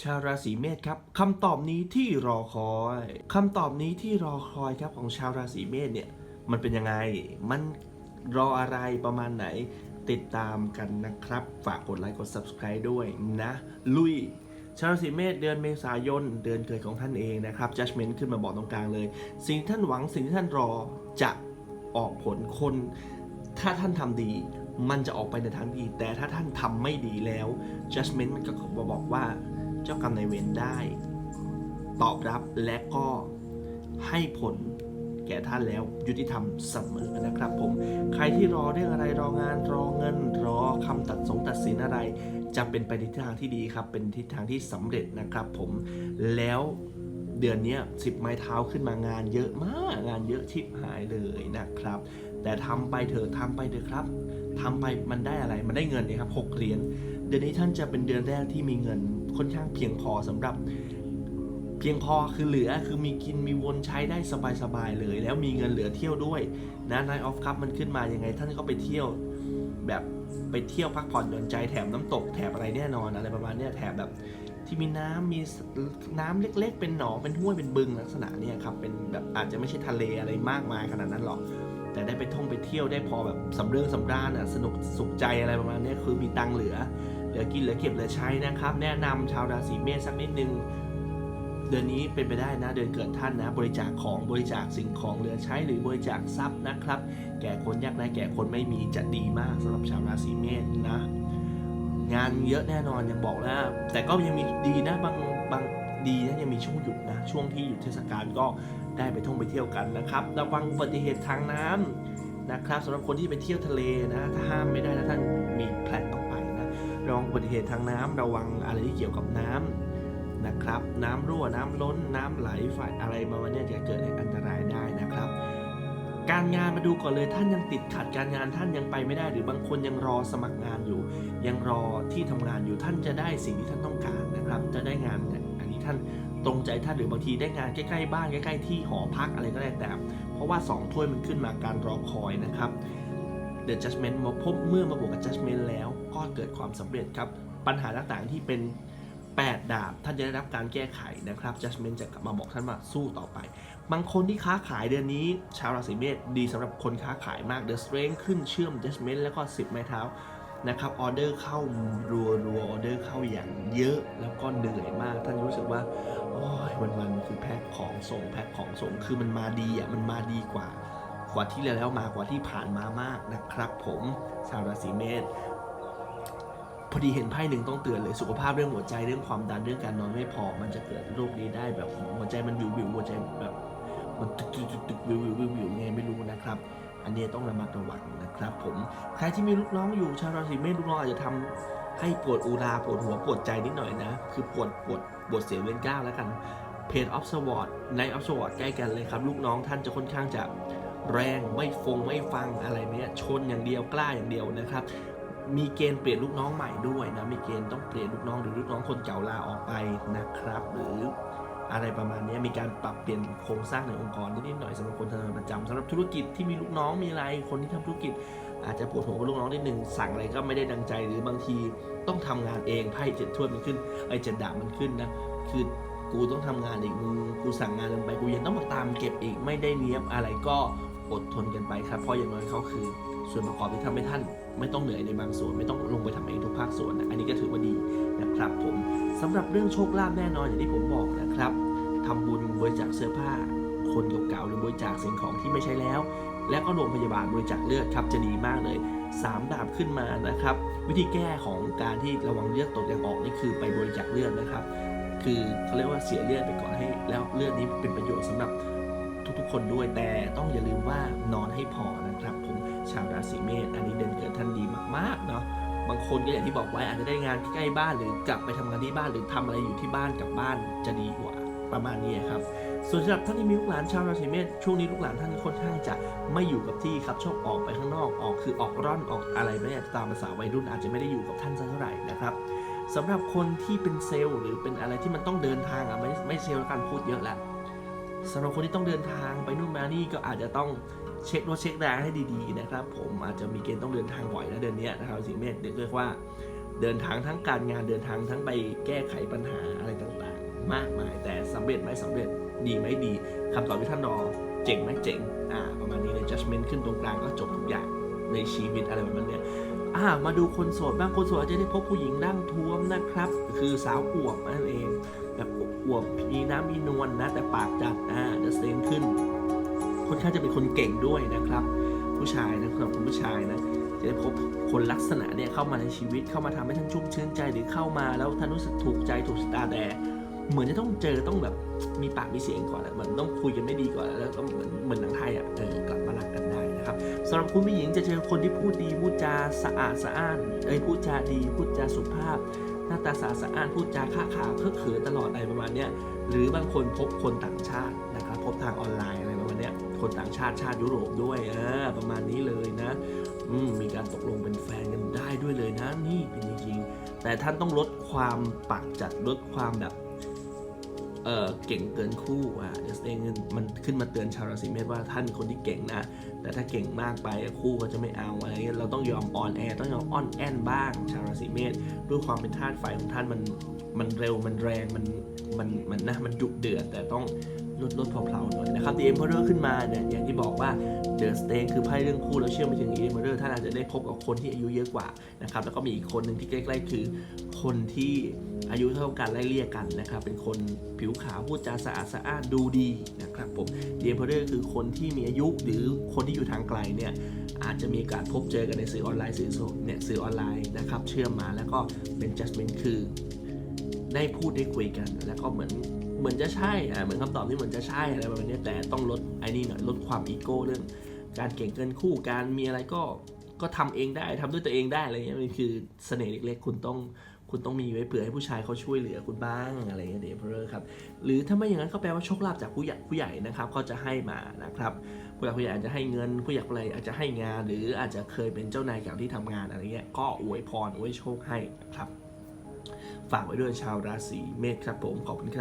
ชาวราศีเมษครับคำตอบนี้ที่รอคอยคำตอบนี้ที่รอคอยครับของชาวราศีเมษเนี่ยมันเป็นยังไง มันรออะไรประมาณไหน ติดตามกันนะครับ ฝากกดไลค์กด subscribe ด้วยนะ ลุย ชาวราศีเมษเดือนเมษายน เดือนเกิดของท่านเองนะครับ judgment ขึ้นมาบอกตรงกลางเลย สิ่งที่ท่านหวังสิ่งที่ท่านรอจะออกผลคน ถ้าท่านทำดีมันจะออกไปในทางดี แต่ถ้าท่านทำไม่ดีแล้ว judgment มันก็บอกว่า เจ้ากรรมนายเวรได้ ตอบรับและก็ให้ผลแก่ท่านแล้วยุติธรรมเสมอนะครับผม ใครที่รอเรื่องอะไรรองานรอเงิน รอคำตัดสงตัดสินอะไร จะเป็นไปในทิศทางที่ดีครับ เป็นทิศทางที่สำเร็จนะครับผมแล้วเดือนนี้สิบไม้เท้าขึ้นมางานเยอะมากงานเยอะชิบหายเลยนะครับ แต่ทำไปเถอะทำไปเถอะครับ ทำไปมันได้อะไร มันได้เงินเนี่ยครับหกเหรียญ เดือนนี้ท่านจะเป็นเดือนแรกที่มีเงินค่อนข้างเพียงพอสำหรับเพียงพอคือเหลือคือมีกินมีวนใช้ได้สบายๆเลย แล้วมีเงินเหลือเที่ยวด้วยนะนายออฟคัพมันขึ้นมายังไง ท่านก็ไปเที่ยวแบบไปเที่ยวพักผ่อนหย่อนใจแถมน้ำตกแถบอะไรแน่นอนอะไรประมาณนี้แถบแบบที่มีน้ำมีน้ำเล็ก ๆ เป็นหนองเป็นห้วยเป็นบึงลักษณะเนี้ยครับเป็นแบบอาจจะไม่ใช่ทะเลอะไรมากมายขนาดนั้นหรอก แต่ได้ไปท่องไปเที่ยวได้พอแบบสำเรื่องสำราญอะสนุกสุขใจอะไรประมาณนี้คือมีตังเหลือ เหลือกินเหลือเก็บเหลือใช้นะครับ แนะนำชาวราศีเมษสักนิดนึงเดือนนี้เป็นไปได้นะเดือนเกิดท่านนะ บริจาคของบริจาคสิ่งของเหลือใช้หรือบริจาคทรัพย์นะครับ แก่คนยากไร้แก่คนไม่มีจะดีมากสำหรับชาวราศีเมษนะ งานเยอะแน่นอนยังบอกแล้วแต่ก็ยังมีดีนะบางบาง ดีนะยังมีช่วงหยุดนะช่วงที่หยุดเทศกาลก็ได้ไปท่องไปเที่ยวกันนะครับระวังอุบัติเหตุทางน้ำนะครับสำหรับคนที่ไปเที่ยวทะเลนะถ้าห้ามไม่ได้นะท่านมีแพลนต้องไปนะระวังอุบัติเหตุทางน้ำระวังอะไรที่เกี่ยวกับน้ำนะครับ น้ำรั่วน้ำล้นน้ำไหลไฟอะไรมาวันนี้จะเกิดอันตรายได้นะครับ การงานมาดูก่อนเลยท่านยังติดขัดการงานท่านยังไปไม่ได้ หรือบางคนยังรอสมัครงานอยู่ ยังรอที่ทำงานอยู่ท่านจะได้สิ่งที่ท่านต้องการนะครับ จะได้งานเนี่ย ท่านตรงใจท่านหรือบางทีได้งานใกล้ๆบ้านใกล้ๆที่หอพักอะไรก็ได้แต่ เพราะว่า 2 ถ้วยมันขึ้นมาการรอคอยนะครับ The Judgment มาพบเมื่อมาบวกกับ Judgment แล้วก็เกิดความสำเร็จครับ ปัญหาต่างๆที่เป็น 8 ดาบ ท่านจะได้รับการแก้ไขนะครับ Judgment จะกลับมาบอกท่านว่าสู้ต่อไป บางคนที่ค้าขายเดือนนี้ ชาวราศีเมษดีสำหรับคนค้าขายมาก The Strength ขึ้นเชื่อม Judgment แล้วก็ 10 ไม้เท้า นะครับออเดอร์เข้ารัวรัวออเดอร์เข้าอย่างเยอะแล้วก็เหนื่อยมาก ท่านรู้สึกว่าโอ้ยวันวันคือแพ็คของส่งแพ็คของส่งคือมันมาดีอะมันมาดีกว่ากว่าที่แล้วมากว่าที่ผ่านมามากนะครับ ผมชาวราศีเมษพอดีเห็นไพ่หนึ่งต้องเตือนเลยสุขภาพเรื่องหัวใจเรื่องความดันเรื่องการนอนไม่พอ มันจะเกิดโรคนี้ได้แบบหัวใจมันวิววิวหัวใจแบบมันตึกตึกตึกตึกวิววิววิววิวไงไม่รู้นะครับ อันนี้ต้องระมัดระวังนะครับ ผมใครที่มีลูกน้องอยู่ชาวราศีเมษลูกน้องอาจจะทำให้ปวดอุราปวดหัวปวดใจนิดหน่อยนะ คือปวดปวดปวดเสียเวรก้าวแล้วกันเพจออฟสวอตในออฟสวอตใกล้กันเลยครับ ลูกน้องท่านจะค่อนข้างจะแรงไม่ฟงไม่ฟังอะไรเนี้ยชนอย่างเดียวกล้าอย่างเดียวนะครับมีเกณฑ์เปลี่ยนลูกน้องใหม่ด้วยนะมีเกณฑ์ต้องเปลี่ยนลูกน้องหรือลูกน้องคนเก่าลาออกไปนะครับ หรือ อะไรประมาณนี้มีการปรับเปลี่ยนโครงสร้างในองค์กรนิดหน่อยสำหรับคนทำงานประจำสำหรับธุรกิจที่มีลูกน้องมีอะไรคนที่ทำธุรกิจ อาจจะปวดหัวกับลูกน้องนิดหนึ่งสั่งอะไรก็ไม่ได้ดังใจหรือบางทีต้องทำงานเองไพ่เจ็ดถ้วยมันขึ้นไอ้เจ็ดดาบมันขึ้นนะคือกูต้องทำงานอีกมึงกูสั่งงานลงไปกูยังต้องมาตามเก็บอีกไม่ได้เนี้ยบอะไรก็อดทนกันไปครับเพราะอย่างน้อยเขาคือส่วนประกอบที่ทำให้ท่านไม่ต้องเหนื่อยในบางส่วนไม่ต้องลงไปทำเองทุกภาคส่วนนะอันนี้ก็ถือว่าดีนะครับผมสำหรับเรื่องโชคลาภแน่นอนอย่างที่ผมบอก นะครับทำบุญบริจาคเสื้อผ้า คนเก่าๆหรือบริจาคสิ่งของที่ไม่ใช้แล้ว และก็โรงพยาบาลบริจาคเลือดครับจะดีมากเลย 3 ดาบขึ้นมานะครับ วิธีแก้ของการที่ระวังเลือดตกยางออกนี่คือไปบริจาคเลือดนะครับ คือเขาเรียกว่าเสียเลือดไปก่อนให้ แล้วเลือดนี้เป็นประโยชน์สำหรับทุกๆ คนด้วยแต่ต้องอย่าลืมว่านอนให้พอนะครับ ผมชาวราศีเมษอันนี้เดือนเกิดท่านดีมากๆเนาะ บางคนก็อย่างที่บอกไว้อาจจะได้งานใกล้บ้านหรือกลับไปทำงานที่บ้านหรือทำอะไรอยู่ที่บ้านกับบ้านจะดีกว่าประมาณนี้ครับ ส่วนสำหรับท่านที่มีลูกหลานชาวราศีเมษช่วงนี้ลูกหลานท่านค่อนข้างจะไม่อยู่กับที่ครับชอบออกไปข้างนอกออกคือออกร่อนออกอะไรไม่ได้ตามภาษาวัยรุ่นอาจจะไม่ได้อยู่กับท่านสักเท่าไหร่นะครับสำหรับคนที่เป็นเซลล์หรือเป็นอะไรที่มันต้องเดินทางอะไม่ไม่เซลล์แล้วกันพูดเยอะแหละ สำหรับคนที่ต้องเดินทางไปนู่นมานี่ก็อาจจะต้องเช็ครถเช็คแรงให้ดีๆนะครับผมอาจจะมีเกณฑ์ต้องเดินทางบ่อยนะเดือนนี้นะครับสิงเมษเรียกว่าเดินทางทั้งการงานเดินทางทั้งไปแก้ไขปัญหาอะไรต่างๆ มากมาย แต่สำเร็จไหมสำเร็จดีไหมดีคำตอบที่ท่านรอเจ๋งไหมเจ๋งอ่าประมาณนี้เลย judgment ขึ้นตรงกลางก็จบทุกอย่าง ในชีวิตอะไรแบบนั้นเนี่ยอ่ามาดูคนโสดบ้างคนโสดอาจจะได้พบผู้หญิงดั้งท้วมนะครับ คือสาวอวบนั่นเองแบบอวบมีน้ำมีนวลนะ แต่ปากจัดอ่าจะเซนขึ้นค่อนข้างจะเป็นคนเก่งด้วยนะครับ ผู้ชายนะครับคุณผู้ชายนะจะได้พบคนลักษณะเนี่ยเข้ามาในชีวิตเข้ามาทำให้ท่านชุ่มชื่นใจหรือเข้ามาแล้วท่านรู้สึกถูกใจถูกสตาแต่เหมือนจะต้องเจอต้องแบบมีปากมีเสียงก่อนอะเหมือนต้องคุยกันไม่ดีก่อนแล้วก็เหมือนเหมือนหนังไทยอะเออกลับมารักกันได้ นะครับสำหรับคุณผู้หญิงจะเจอคนที่พูดดีพูดจาสะอาดสะอ้านเอ้ยพูดจาดีพูดจาสุภาพ หน้าตาสะอาดสะอ้านพูดจาค้าขาเคอะเขินตลอดอะไรประมาณเนี้ยหรือบางคนพบคนต่างชาตินะครับพบทางออนไลน์อะไรประมาณเนี้ยคนต่างชาติชาติยุโรปด้วยเออประมาณนี้เลยนะมมีการตกลงเป็นแฟนกันได้ด้วยเลยนะนี่เป็นจริงๆแต่ท่านต้องลดความปากจัดลดความแบบ เออเก่งเกินคู่อะเดี๋ยวเองมันขึ้นมาเตือนชาวราศีเมษว่าท่านเป็นคนที่เก่งนะ แต่ถ้าเก่งมากไปคู่ก็จะไม่เอาอะไรเงี้ยเราต้องยอมอ่อนแอต้องยอมอ่อนแอนบ้าง ชาวราศีเมษด้วยความเป็นธาตุไฟของท่านมันมันเร็วมันแรงมันมันมันนะมันดุเดือดแต่ต้อง ลดลดเพลาๆหน่อยนะครับดีเอ็มเพอร์ขึ้นมาเนี่ยอย่างที่บอกว่าเดอะสเตนคือไพ่เรื่องคู่แล้วเชื่อมไปถึงเอ็มเพอร์ท่านอาจจะได้พบกับคนที่อายุเยอะกว่านะครับแล้วก็มีอีกคนหนึ่งที่ใกล้ๆคือคนที่อายุเท่ากันไล่เลี่ยกันนะครับเป็นคนผิวขาวพูดจาสะอาดสะอานดูดีนะครับผมดีเอ็มเพอร์คือคนที่มีอายุหรือคนที่อยู่ทางไกลเนี่ยอาจจะมีการพบเจอกันในสื่อออนไลน์สื่อโซเนี่ยสื่อออนไลน์นะครับเชื่อมมาแล้วก็เป็น judgment คือได้พูดได้คุยกัน แล้วก็เหมือน เหมือนจะใช่อ่าเหมือนคำตอบที่เหมือนจะใช่อะไรประมาณนี้แต่ต้องลดไอ้นี่หน่อยลดความอีโก้เรื่อง การเก่งเกินคู่การมีอะไรก็ก็ทำเองได้ทำด้วยตัวเองได้อะไรเงี้ยมันคือเสน่ห์เล็กๆ คุณต้องคุณต้องมีไว้เผื่อให้ผู้ชายเขาช่วยเหลือคุณบ้างอะไรเงี้ยเดเพอร์ครับหรือถ้าไม่อย่างนั้นก็แปลว่าโชคลาภจากผู้ใหญ่ผู้ใหญ่นะครับเขาจะให้มานะครับผู้หลักผู้ใหญ่อาจจะให้เงินผู้ใหญ่อะไรอาจจะให้งาน หรืออาจจะเคยเป็นเจ้านายเก่าที่ทำงานอะไรเงี้ยก็อวยพรอวยโชคให้นะครับ ฝากไว้ด้วยชาวราศีเมษครับผมขอบคุณครับ